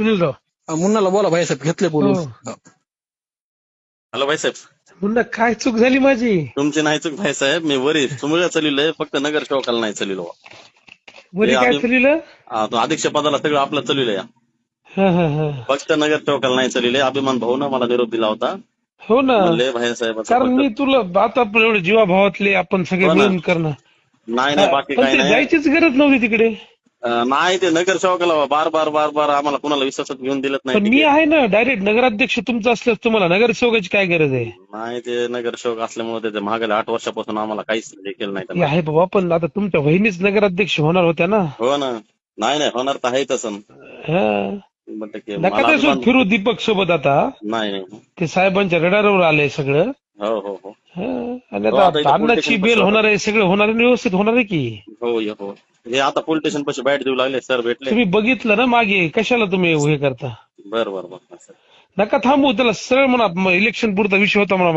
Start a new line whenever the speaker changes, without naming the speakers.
सुनीलराव.
मुन्नाला बोला भाईसाहेब घेतले बोलून.
हो.
हॅलो भाईसाहेब
मुन्ना काय चूक झाली माझी?
तुमची नाही चूक भाईसाहेब मी वरी तुम्हाला चलिलोय फक्त नगर सेवकाला नाही चलिलो. हे
काय
हा, अध्यक्ष पदाला सगळं आपलं चलिलोय
हा हा हा.
फक्त नगर सेवकाला नाही चलिलोय अभिमान भाऊन मला निरोप दिला होता.
हो ना.
भाईसाहेब
कारण मी तुला आता आपण एवढे जीवाभावातले आपण सगळे
हो ना.
मिळून करणं
नाही नाही बाकी
जायचीच गरज नव्हती तिकडे.
नाही ते नगर सेवकाला बार बार बार बार आम्हाला कुणाला विश्वासात घेऊन दिलत
पण
नाही
मी आहे ना डायरेक्ट नगराध्यक्ष तुमचं असल्यास तुम्हाला नगरसेवकाची काय गरज आहे?
नाही ते नगर सेवक असल्यामुळे त्याच्या मागल्या आठ वर्षापासून आम्हाला काहीच हे केलं नाही
हे
त्यांना.
आहे बाबा पण आता तुमच्या बहिणीच नगराध्यक्ष होणार होत्या ना?
हो ना. नाही नाही होणार तर आहे तसं.
हा.
शंभर टक्के.
नका
मला
त्यासोबत
अभिमान-
फिरू दीपक सोबत आता.
नाही नाही.
ते साहेबांच्या रडारवर आलंय सगळं.
हो हो हो.
हा. आणि
हो, आता
आता
इथं
अन्नाची बेल होणार आहे सगळं होणार आहे व्यवस्थित होणार आहे की?
हो हो. हे आता पोलीस स्टेशन पाशी बॅट देऊ लागले सर भेटले.
तुम्ही बघितलं ना मागे कशाला तुम्ही हे करता?
बर बर बर सर.
नका थांबू त्याला सरळ म्हणा इलेक्शन पुरता विषय होता म्हणा.